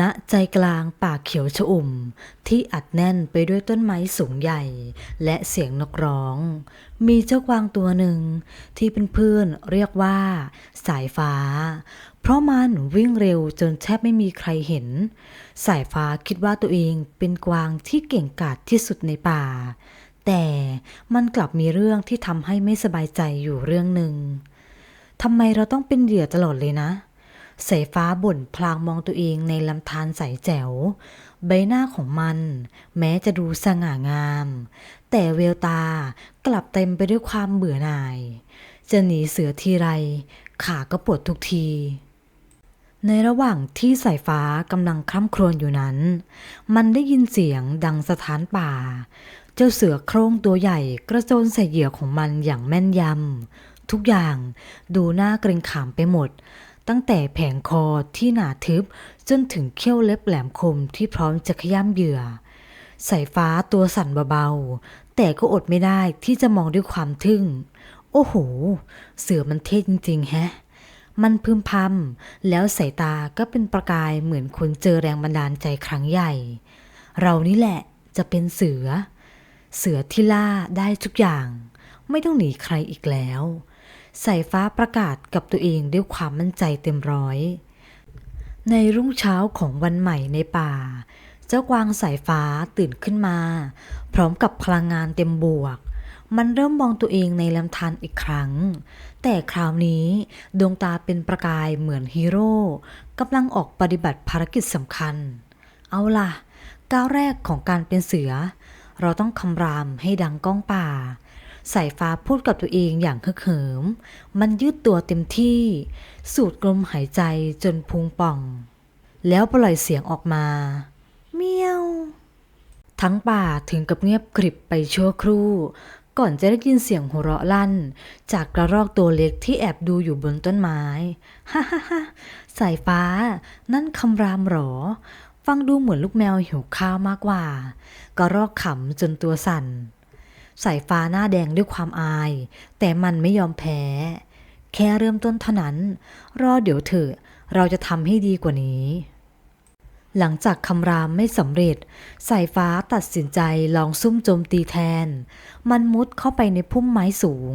ณใจกลางป่าเขียวชอุ่ม ที่อัดแน่นไปด้วยต้นไม้สูงใหญ่ และเสียงนกร้อง มีเจ้ากวางตัวหนึ่ง ที่เป็นเพื่อนๆเรียกว่า สายฟ้า เพราะมันวิ่งเร็วจนแทบไม่มีใครเห็น สายฟ้าคิดว่าตัวเองเป็นกวางที่เก่งกาจที่สุดในป่า แต่มันกลับมีเรื่องที่ทำให้ไม่สบายใจอยู่เรื่องหนึ่งทำไมเราต้องเป็นเหยื่อตลอดเลยนะ สายฟ้าบ่นพลางมองตัวเองในลำธารใสแจ๋ว ใบหน้าของมัน แม้จะดูสง่างาม แต่เวลตากลับเต็มไปด้วยความเบื่อหน่าย จะหนีเสือทีไร ขาก็ปวดทุกที ในระหว่างที่สายฟ้ากำลังคร่ำครวญอยู่นั้น มันได้ยินเสียงดังสถานป่า เจ้าเสือโคร่งตัวใหญ่กระโจนใส่เหยื่อของมันอย่างแม่นยำทุกอย่างดูน่าเกรงขามไปหมด ตั้งแต่แผงคอที่หนาทึบ จนถึงเขี้ยวเล็บแหลมคมที่พร้อมจะขย้ำเหยื่อ สายฟ้าตัวสั่นเบาๆ แต่ก็อดไม่ได้ที่จะมองด้วยความทึ่ง โอ้โห เสือมันเท่จริงๆ แฮะ มันพึมพำแล้วสายตาก็เป็นประกายเหมือนคนเจอแรงบันดาลใจครั้งใหญ่ เรานี่แหละจะเป็นเสือ เสือที่ล่าได้ทุกอย่าง ไม่ต้องหนีใครอีกแล้ว สายฟ้าประกาศกับตัวเองด้วยความมั่นใจเต็มร้อย ในรุ่งเช้าของวันใหม่ในป่า เจ้ากวางสายฟ้าตื่นขึ้นมา พร้อมกับพลังงานเต็มบวก มันเริ่มมองตัวเองในลำธารอีกครั้ง แต่คราวนี้ดวงตาเป็นประกายเหมือนฮีโร่กำลังออกปฏิบัติภารกิจสำคัญ เอาล่ะ ก้าวแรกของการเป็นเสือ เราต้องคำรามให้ดังก้องป่า สายฟ้าพูดกับตัวเองอย่างฮึกเหิม มันยืดตัวเต็มที่ สูดลมหายใจจนพุงป่อง แล้วปล่อยเสียงออกมา เมียว ทั้งป่าถึงกับเงียบกริบไปชั่วครู่ ก่อนจะได้ยินเสียงหัวเราะลั่น จากกระรอกตัวเล็กที่แอบดูอยู่บนต้นไม้ ฮ่าฮ่าฮ่าสายฟ้า นั่นคำรามหรอฟังดูเหมือนลูกแมวหิวข้าวมากกว่ากระรอกขำจนตัวสั่น สายฟ้าหน้าแดงด้วยความอาย แต่มันไม่ยอมแพ้ แค่เริ่มต้นเท่านั้น รอเดี๋ยวเถอะเราจะทำให้ดีกว่านี้ หลังจากคำรามไม่สำเร็จ สายฟ้าตัดสินใจลองซุ่มโจมตีแทน มันมุดเข้าไปในพุ่มไม้สูง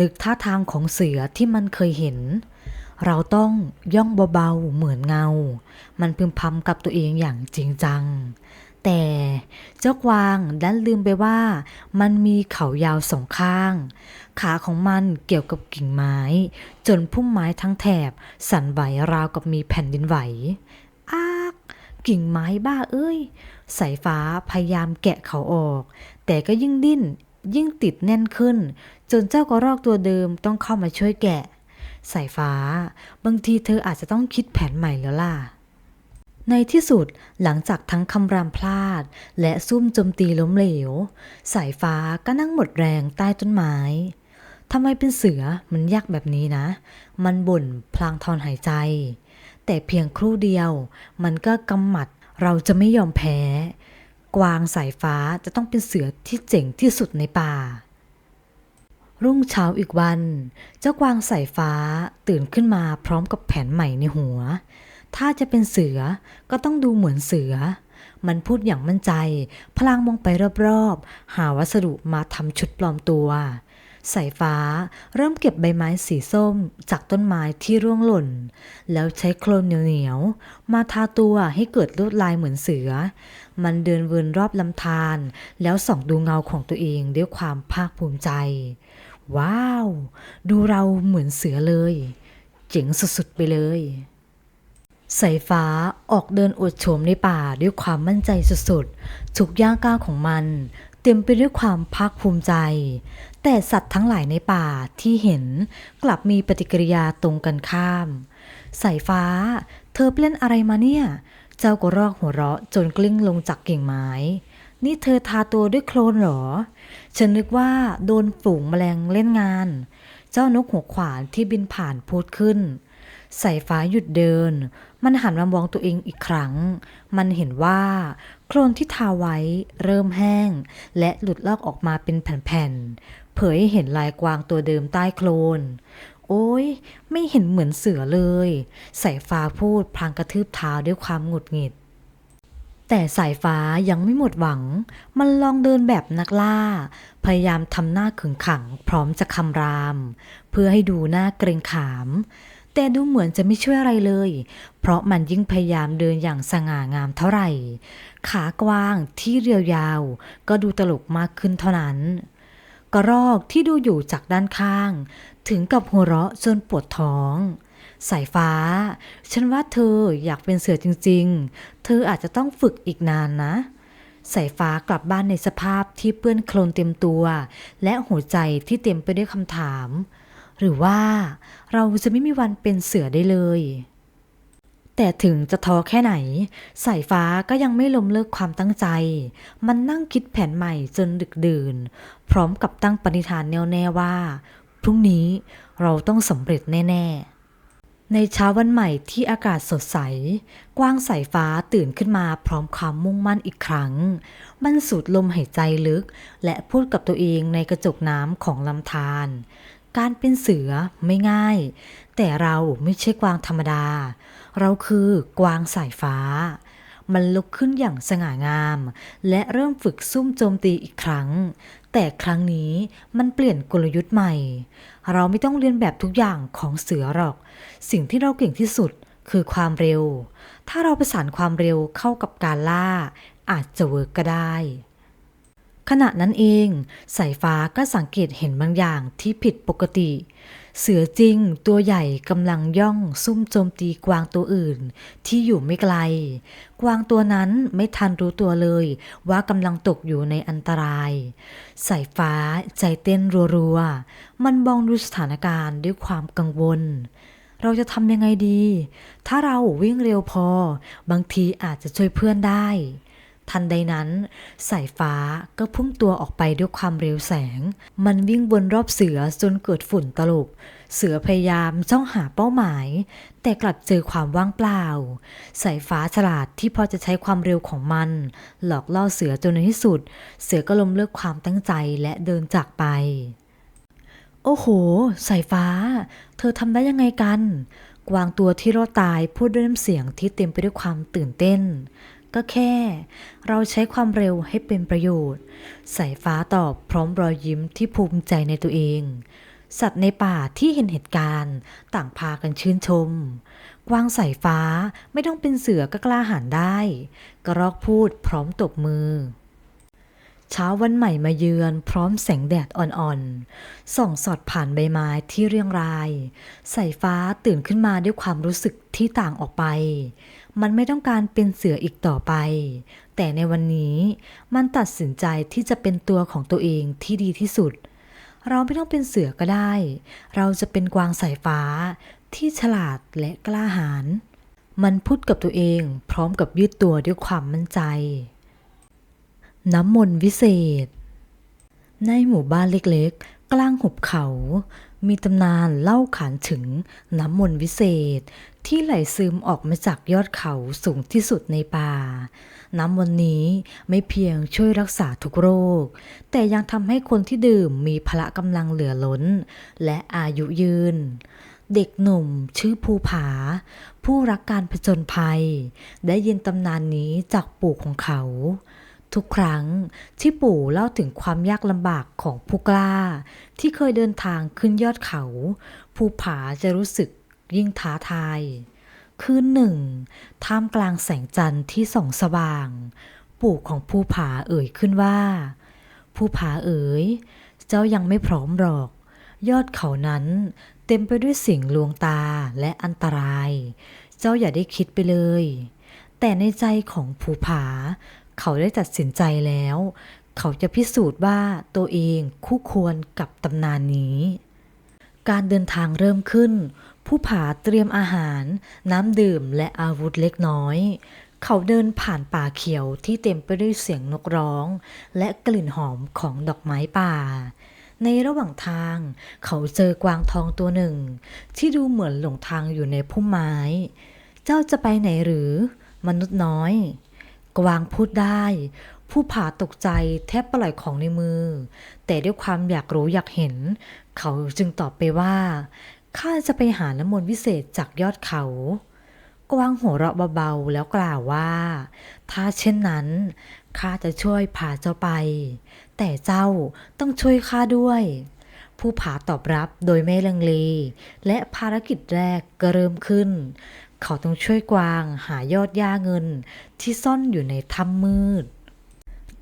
นึกท่าทางของเสือที่มันเคยเห็น เราต้องย่องเบาๆเหมือนเงา มันพึมพำกับตัวเองอย่างจริงจัง แต่เจ้ากวางดันลืมไปว่ามันมีเขายาวสองข้าง ขาของมันเกี่ยวกับกิ่งไม้ จนพุ่มไม้ทั้งแถบ สั่นไหวราวกับมีแผ่นดินไหว อาก กิ่งไม้บ้าเอ้ย สายฟ้าพยายามแกะเขาออก แต่ก็ยิ่งดิ้นยิ่งติดแน่นขึ้น จนเจ้ากระรอกตัวเดิมต้องเข้ามาช่วยแกะ สายฟ้า บางทีเธออาจจะต้องคิดแผนใหม่แล้วล่ะ ในที่สุดหลังจากทั้งคำรามพลาด และซุ่มโจมตีล้มเหลว สายฟ้าก็นั่งหมดแรงใต้ต้นไม้ทำไมเป็นเสือมันยากแบบนี้นะ มันบ่นพลางทอนหายใจ แต่เพียงครู่เดียว มันก็กำหมัดเราจะไม่ยอมแพ้ กวางสายฟ้าจะต้องเป็นเสือที่เจ๋งที่สุดในป่า รุ่งเช้าอีกวัน เจ้ากวางสายฟ้าตื่นขึ้นมาพร้อมกับแผนใหม่ในหัว ถ้าจะเป็นเสือก็ต้องดูเหมือนเสือ มันพูดอย่างมั่นใจ พลางมองไปรอบๆ หาวัสดุมาทำชุดปลอมตัวสายฟ้าเริ่มเก็บใบไม้สีส้มจากต้นไม้ที่ร่วงหล่น แล้วใช้โคลนเหนียวๆมาทาตัวให้เกิดลวดลายเหมือนเสือ มันเดินวนรอบลำธารแล้วส่องดูเงาของตัวเองด้วยความภาคภูมิใจ ว้าว ดูเราเหมือนเสือเลย เจ๋งสุดๆไปเลย สายฟ้าออกเดินอวดโฉมในป่าด้วยความมั่นใจสุดๆทุกย่างก้าวของมัน เต็มไปด้วยความภาคภูมิใจ แต่สัตว์ทั้งหลายในป่าที่เห็นกลับมีปฏิกิริยาตรงกันข้าม สายฟ้า เธอเล่นอะไรมาเนี่ย เจ้ากระรอกหัวเราะจนกลิ้งลงจากกิ่งไม้ นี่เธอทาตัวด้วยโคลนเหรอ ฉันนึกว่าโดนฝูงแมลงเล่นงาน เจ้านกหัวขวานที่บินผ่านพูดขึ้น สายฟ้าหยุดเดิน มันหันมามองตัวเองอีกครั้ง มันเห็นว่าโคลนที่ทาไว้เริ่มแห้ง และหลุดลอกออกมาเป็นแผ่นๆ เผยให้เห็นลายกวางตัวเดิมใต้โคลน โอ้ย ไม่เห็นเหมือนเสือเลย สายฟ้าพูดพลางกระทืบเท้าด้วยความหงุดหงิด แต่สายฟ้ายังไม่หมดหวัง มันลองเดินแบบนักล่า พยายามทำหน้าขึงขังพร้อมจะคำราม เพื่อให้ดูหน้าเกรงขาม แต่ดูเหมือนจะไม่ช่วยอะไรเลย เพราะมันยิ่งพยายามเดินอย่างสง่างามเท่าไหร่ ขากว้างที่เรียวยาว ก็ดูตลกมากขึ้นเท่านั้น กระรอกที่ดูอยู่จากด้านข้าง ถึงกับหัวเราะจนปวดท้อง สายฟ้า ฉันว่าเธออยากเป็นเสือจริง ๆ เธออาจจะต้องฝึกอีกนานนะสายฟ้ากลับบ้านในสภาพที่เปื้อนโคลนเต็มตัว และหัวใจที่เต็มไปด้วยคำถาม หรือว่าเราจะไม่มีวันเป็นเสือได้เลย แต่ถึงจะท้อแค่ไหน สายฟ้าก็ยังไม่ล้มเลิกความตั้งใจ มันนั่งคิดแผนใหม่จนดึกดื่น พร้อมกับตั้งปณิธานแน่วแน่ว่า พรุ่งนี้เราต้องสำเร็จแน่ ๆในเช้าวันใหม่ที่อากาศสดใส กว้างสายฟ้าตื่นขึ้นมาพร้อมความมุ่งมั่นอีกครั้ง มันสูดลมหายใจลึก และพูดกับตัวเองในกระจกน้ำของลำธาร การเป็นเสือไม่ง่าย แต่เราไม่ใช่กวางธรรมดา เราคือกวางสายฟ้า มันลุกขึ้นอย่างสง่างาม และเริ่มฝึกซุ่มโจมตีอีกครั้ง แต่ครั้งนี้มันเปลี่ยนกลยุทธ์ใหม่ เราไม่ต้องเรียนแบบทุกอย่างของเสือหรอก สิ่งที่เราเก่งที่สุดคือความเร็ว ถ้าเราประสานความเร็วเข้ากับการล่า อาจจะเวิร์กก็ได้ ขณะนั้นเองสายฟ้าก็สังเกตเห็นบางอย่างที่ผิดปกติ เสือจริงตัวใหญ่กำลังย่องซุ่มโจมตีกวางตัวอื่น ที่อยู่ไม่ไกล กวางตัวนั้นไม่ทันรู้ตัวเลย ว่ากำลังตกอยู่ในอันตรายสายฟ้าใจเต้นรัวๆ มันมองดูสถานการณ์ด้วยความกังวลเราจะทำยังไงดี ถ้าเราวิ่งเร็วพอ บางทีอาจจะช่วยเพื่อนได้ ทันใดนั้น สายฟ้าก็พุ่งตัวออกไปด้วยความเร็วแสง มันวิ่งบนรอบเสือจนเกิดฝุ่นตลบ เสือพยายามจ้องหาเป้าหมาย แต่กลับเจอความว่างเปล่า สายฟ้าฉลาดที่พอจะใช้ความเร็วของมัน หลอกล่อเสือจนในที่สุด เสือก็ล้มเลิกความตั้งใจและเดินจากไป โอ้โห สายฟ้า เธอทำได้ยังไงกันกวางตัวที่รอดตายพูดด้วยน้ำเสียงที่เต็มไปด้วยความตื่นเต้น ก็แค่ เราใช้ความเร็วให้เป็นประโยชน์ สายฟ้าตอบพร้อมรอยยิ้มที่ภูมิใจในตัวเอง สัตว์ในป่าที่เห็นเหตุการณ์ ต่างพากันชื่นชม กวางสายฟ้าไม่ต้องเป็นเสือก็กล้าหาญได้ กระรอกพูดพร้อมตบมือเช้าวันใหม่มาเยือนพร้อมแสงแดดอ่อนๆ ส่องสอดผ่านใบไม้ที่เรียงราย สายฟ้าตื่นขึ้นมาด้วยความรู้สึกที่ต่างออกไป มันไม่ต้องการเป็นเสืออีกต่อไป แต่ในวันนี้มันตัดสินใจที่จะเป็นตัวของตัวเองที่ดีที่สุด เราไม่ต้องเป็นเสือก็ได้ เราจะเป็นกวางสายฟ้าที่ฉลาดและกล้าหาญ มันพูดกับตัวเองพร้อมกับยืดตัวด้วยความมั่นใจ น้ำมนต์วิเศษ ในหมู่บ้านเล็กๆ กลางหุบเขา มีตำนานเล่าขานถึงน้ำมนต์วิเศษ ที่ไหลซึมออกมาจากยอดเขาสูงที่สุดในป่า น้ำมนต์นี้ไม่เพียงช่วยรักษาทุกโรค แต่ยังทำให้คนที่ดื่มมีพละกำลังเหลือล้น และอายุยืน เด็กหนุ่มชื่อภูผา ผู้รักการผจญภัย ได้ยินตำนานนี้จากปู่ของเขา ทุกครั้งที่ปู่เล่าถึงความยากลำบากของผู้กล้า ที่เคยเดินทางขึ้นยอดเขาผู้ผาจะรู้สึกยิ่งท้าทายคืนหนึ่ง ท่ามกลางแสงจันทร์ที่ส่องสว่าง ปู่ของผู้ผาเอ่ยขึ้นว่าผู้ผาเอ๋ย เจ้ายังไม่พร้อมหรอก ยอดเขานั้นเต็มไปด้วยสิ่งลวงตาและอันตราย เจ้าอย่าได้คิดไปเลย แต่ในใจของภูผา เขาได้ตัดสินใจแล้ว เขาจะพิสูจน์ว่าตัวเองคู่ควรกับตำนานนี้ การเดินทางเริ่มขึ้น ผู้ผาเตรียมอาหาร น้ำดื่มและอาวุธเล็กน้อย เขาเดินผ่านป่าเขียวที่เต็มไปด้วยเสียงนกร้อง และกลิ่นหอมของดอกไม้ป่าในระหว่างทางเขาเจอกวางทองตัวหนึ่ง ที่ดูเหมือนหลงทางอยู่ในพุ่มไม้ เจ้าจะไปไหนหรือ มนุษย์น้อย กวางพูดได้ ผู้ผาตกใจแทบปล่อยของในมือ แต่ด้วยความอยากรู้อยากเห็น เขาจึงตอบไปว่าข้าจะไปหาน้ำมนต์วิเศษจากยอดเขา กวางหัวเราะเบาๆแล้วกล่าวว่า ถ้าเช่นนั้นข้าจะช่วยพาเจ้าไป แต่เจ้าต้องช่วยข้าด้วย ผู้ผาตอบรับโดยไม่ลังเล และภารกิจแรกก็เริ่มขึ้น เขาต้องช่วยกวางหายอดหญ้าเงินที่ซ่อนอยู่ในถ้ำมืด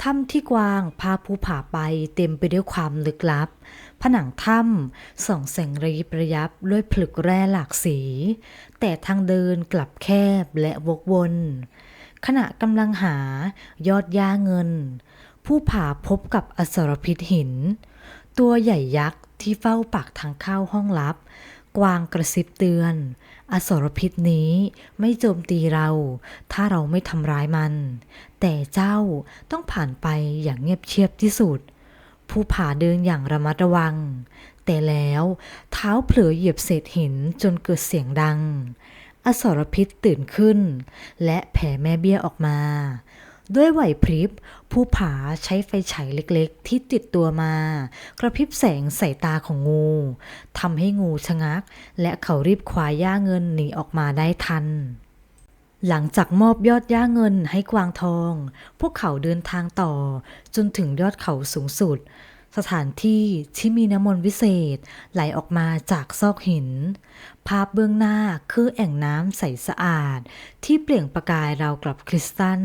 ถ้ำที่กวางพาผู้ผาไปเต็มไปด้วยความลึกลับ ผนังถ้ำส่องแสงระยิบระยับด้วยผลึกแร่หลากสี แต่ทางเดินกลับแคบและวกวน ขณะกำลังหายอดหญ้าเงิน ผู้ผาพบกับอสรพิษหิน ตัวใหญ่ยักษ์ที่เฝ้าปากทางเข้าห้องลับ กวางกระซิบเตือน อสรพิษนี้ไม่โจมตีเรา ถ้าเราไม่ทำร้ายมัน แต่เจ้าต้องผ่านไปอย่างเงียบเชียบที่สุด ผู้ผ่าเดินอย่างระมัดระวัง แต่แล้วเท้าเผลอเหยียบเศษหินจนเกิดเสียงดัง อสรพิษตื่นขึ้น และแผ่แม่เบี้ยออกมา ด้วยไหวพริบ ผู้ผาใช้ไฟฉายเล็กๆ ที่ติดตัวมา กระพริบแสงใส่ตาของงูทำให้งูชะงัก และเขารีบคว้าย่าเงินหนีออกมาได้ทัน หลังจากมอบยอดย่าเงินให้กวางทอง พวกเขาเดินทางต่อ จนถึงยอดเขาสูงสุด สถานที่ที่มีน้ำมนต์วิเศษไหลออกมาจากซอกหิน ภาพเบื้องหน้าคือแอ่งน้ำใสสะอาด ที่เปล่งประกายราวกับคริสตัล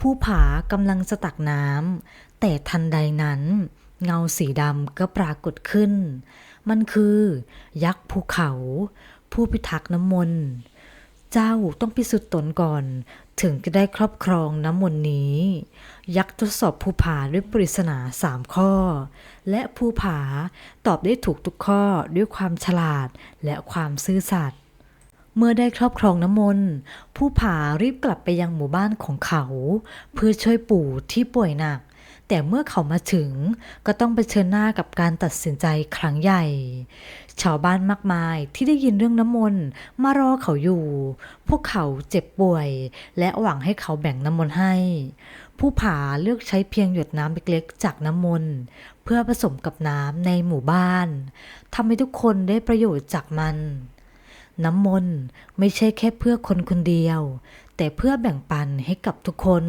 ผู้ผากำลังจะตักน้ำแต่ทันใดนั้น เงาสีดำก็ปรากฏขึ้น มันคือ ยักษ์ภูเขา ผู้พิทักษ์น้ำมนต์เจ้าต้องพิสูจน์ตนก่อน ถึงจะได้ครอบครองน้ำมนต์นี้ ยักษ์ทดสอบภูผาด้วยปริศนาสามข้อ และภูผาตอบได้ถูกทุกข้อด้วยความฉลาดและความซื่อสัตย์ เมื่อได้ครอบครองน้ำมนต์ผู้ผารีบกลับไปยังหมู่บ้านของเขา เพื่อช่วยปู่ที่ป่วยหนัก แต่เมื่อเขามาถึงก็ต้องเผชิญหน้ากับการตัดสินใจครั้งใหญ่ ชาวบ้านมากมายที่ได้ยินเรื่องน้ำมนต์มารอเขาอยู่ พวกเขาเจ็บป่วย และหวังให้เขาแบ่งน้ำมนต์ให้ ผู้ผาเลือกใช้เพียงหยดน้ำเล็กๆ จากน้ำมนต์เพื่อผสมกับน้ำในหมู่บ้านทำให้ทุกคนได้ประโยชน์จากมัน น้ำมนต์ไม่ใช่แค่เพื่อคนคนเดียว แต่เพื่อแบ่งปันให้กับทุกคน